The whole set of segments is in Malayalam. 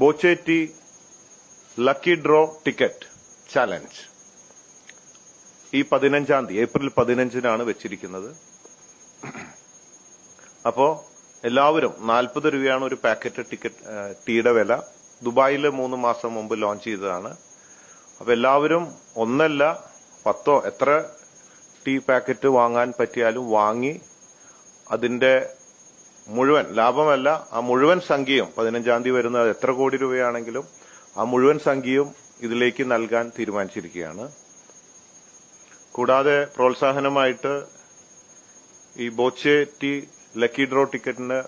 Boche tea lucky draw ticket challenge. ഈ പതിനഞ്ചാം തീയതി ഏപ്രിൽ പതിനഞ്ചിനാണ് വെച്ചിരിക്കുന്നത്. അപ്പോ എല്ലാവരും നാൽപ്പത് രൂപയാണ് ഒരു പാക്കറ്റ് ടിക്കറ്റ് ടീയുടെ വില. ദുബായിൽ മൂന്ന് മാസം മുമ്പ് ലോഞ്ച് ചെയ്തതാണ്. അപ്പൊ എല്ലാവരും ഒന്നല്ല പത്തോ എത്ര ടീ പാക്കറ്റ് വാങ്ങാൻ പറ്റിയാലും വാങ്ങി അതിന്റെ മുഴുവൻ ലാഭമല്ല ആ മുഴുവൻ സംഖ്യയും പതിനഞ്ചാം തീയതി വരുന്നത് എത്ര കോടി രൂപയാണെങ്കിലും ആ മുഴുവൻ സംഖ്യയും ഇതിലേക്ക് നൽകാൻ തീരുമാനിച്ചിരിക്കുകയാണ്. കൂടാതെ പ്രോത്സാഹനമായിട്ട് ഈ ബോച്ചെ ടി ലക്കി ഡ്രോ ടിക്കറ്റിന്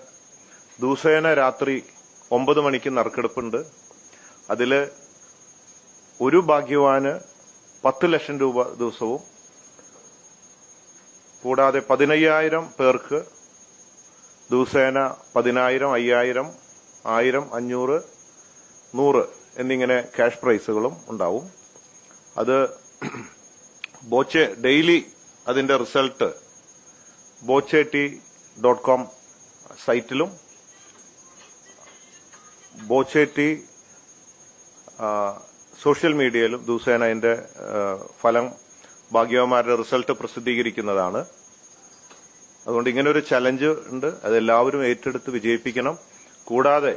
ദിവസേന രാത്രി ഒമ്പത് മണിക്ക് നറുക്കെടുപ്പുണ്ട്. അതിൽ ഒരു ഭാഗ്യവാന് പത്ത് ലക്ഷം രൂപ ദിവസവും കൂടാതെ പതിനയ്യായിരം പേർക്ക് ദിവസേന പതിനായിരം അയ്യായിരം ആയിരം അഞ്ഞൂറ് നൂറ് എന്നിങ്ങനെ ക്യാഷ് പ്രൈസുകളും ഉണ്ടാവും. അത് ബോച്ചെ ഡെയിലി അതിന്റെ result Boche T dot com സൈറ്റിലും Boche T social മീഡിയയിലും ദിവസേന അതിന്റെ ഫലം ഭാഗ്യവന്മാരുടെ റിസൾട്ട് പ്രസിദ്ധീകരിക്കുന്നതാണ്. അതുകൊണ്ട് ഇങ്ങനെ ഒരു ചലഞ്ച് ഉണ്ട്. അതെല്ലാവരും ഏറ്റെടുത്ത് വിജയിപ്പിക്കണം. കൂടാതെ